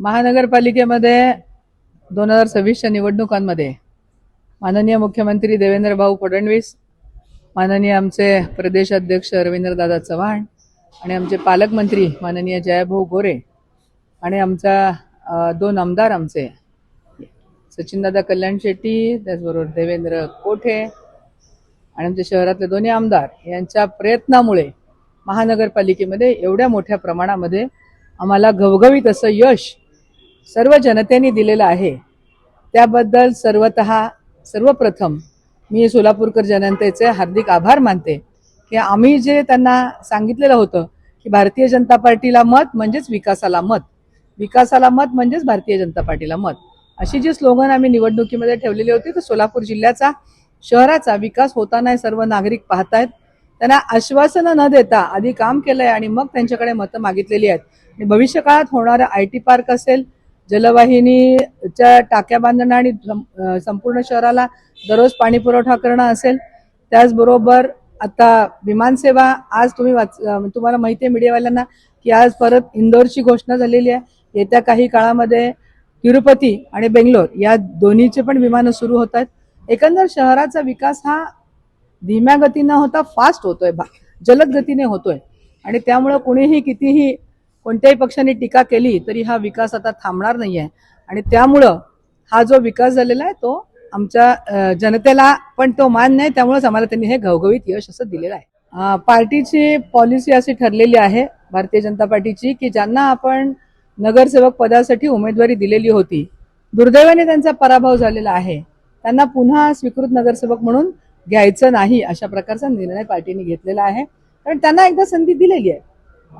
महानगरपालिकेमध्ये दोन हजार सव्वीसच्या निवडणुकांमध्ये माननीय मुख्यमंत्री देवेंद्र भाऊ फडणवीस माननीय आमचे प्रदेश अध्यक्ष रवींद्रदादा चव्हाण आणि आमचे पालकमंत्री माननीय जयभाऊ गोरे आणि आमचा दोन आमदार आमचे सचिनदादा कल्याण शेट्टी त्याचबरोबर देवेंद्र कोठे आणि आमच्या शहरातले दोन्ही आमदार यांच्या प्रयत्नामुळे महानगरपालिकेमध्ये एवढ्या मोठ्या प्रमाणामध्ये आम्हाला घवघवीत असं यश सर्व जनतेने दिलेलं आहे. त्याबद्दल सर्वत सर्वप्रथम मी सोलापूरकर जनतेचे हार्दिक आभार मानते की आम्ही जे त्यांना सांगितलेलं होतं की भारतीय जनता पार्टीला मत म्हणजेच विकासाला मत. विकासाला मत म्हणजेच भारतीय जनता पार्टीला मत. अशी जी स्लोगन आम्ही निवडणुकीमध्ये ठेवलेली होती तर सोलापूर जिल्ह्याचा शहराचा विकास होताना सर्व नागरिक पाहतायत. त्यांना आश्वासनं न देता आधी काम केलंय आणि मग त्यांच्याकडे मतं मागितलेली आहेत. आणि होणारं आय टी पार्क असेल जलवाहिनीच्या टाक्या बांधणं आणि संपूर्ण शहराला दररोज पाणी पुरवठा करणं असेल त्याचबरोबर आता विमानसेवा आज तुम्ही वाच तुम्हाला माहिती आहे मीडियावाल्यांना की आज परत इंदोरची घोषणा झालेली आहे. येत्या काही काळामध्ये तिरुपती आणि बेंगलोर या दोन्हीचे पण विमानं सुरू होत आहेत. एकंदर शहराचा विकास हा धीम्या गतीनं होता फास्ट होतोय भा- जलद गतीने होतोय. आणि त्यामुळं कुणीही कितीही कोणत्याही पक्षाने टीका केली तरी हा विकास आता थांबणार नाही आहे आणि त्यामुळं हा जो विकास झालेला आहे तो आमच्या जनतेला पण तो मान नाही त्यामुळेच आम्हाला त्यांनी हे घवघवीत यश असं दिलेलं आहे. पार्टीची पॉलिसी अशी ठरलेली आहे भारतीय जनता पार्टीची की ज्यांना आपण नगरसेवक पदासाठी उमेदवारी दिलेली होती दुर्दैवाने त्यांचा पराभव झालेला आहे त्यांना पुन्हा स्वीकृत नगरसेवक म्हणून घ्यायचं नाही अशा प्रकारचा निर्णय पार्टीने घेतलेला आहे. कारण त्यांना एकदा संधी दिलेली आहे.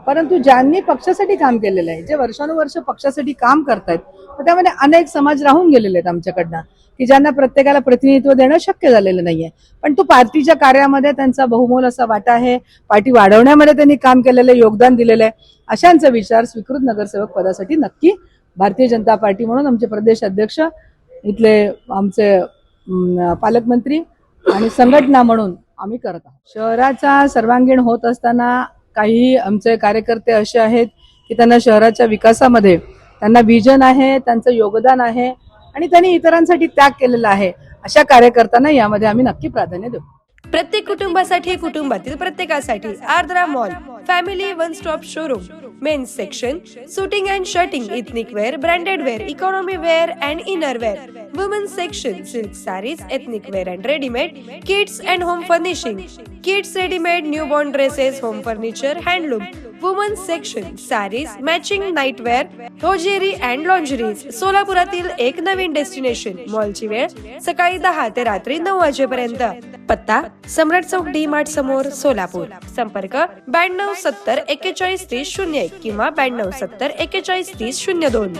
परंतु ज्यांनी पक्षासाठी काम केलेलं आहे जे वर्षानुवर्ष पक्षासाठी काम करतायत तर त्यामध्ये अनेक समाज राहून गेलेले आहेत आमच्याकडनं की ज्यांना प्रत्येकाला प्रतिनिधित्व देणं शक्य झालेलं नाहीये. पण तो पार्टीच्या कार्यामध्ये त्यांचा बहुमोल असा वाटा आहे पार्टी वाढवण्यामध्ये त्यांनी काम केलेलं आहे योगदान दिलेलं आहे अशांचा विचार स्वीकृत नगरसेवक पदासाठी नक्की भारतीय जनता पार्टी म्हणून आमचे प्रदेश अध्यक्ष इथले आमचे पालकमंत्री आणि संघटना म्हणून आम्ही करत आहोत. शहराचा सर्वांगीण होत असताना काही आमचे कार्यकर्ते असे आहेत की त्यांना शहराच्या विकासामध्ये त्यांना विजन आहे त्यांचं योगदान आहे आणि त्यांनी इतरांसाठी त्याग केलेला आहे. अशा कार्यकर्त्यांना यामध्ये आम्ही नक्की प्राधान्य देऊ. प्रत्येक कुटुंबासाठी कुटुंबातील प्रत्येकासाठी Aardra mall family one stop showroom men's section suiting and shirting ethnic wear branded wear economy wear and inner wear woman section silk saris ethnic wear and readymade kids and home furnishing kids readymade new born dresses home furniture handloom woman section saris matching nightwear hosiery and lingeries सोलापुरातील एक नवीन destination मॉलची वेळ सकाळी दहा ते रात्री नऊ वाजेपर्यंत. पत्ता सम्राट चौक डी मार्ट समोर सोलापूर. संपर्क ब्याण्णव सत्तर एक्केचाळीस तीस शून्य एक किंवा ब्याण्णव सत्तर एक्केचाळीस तीस शून्य दोन.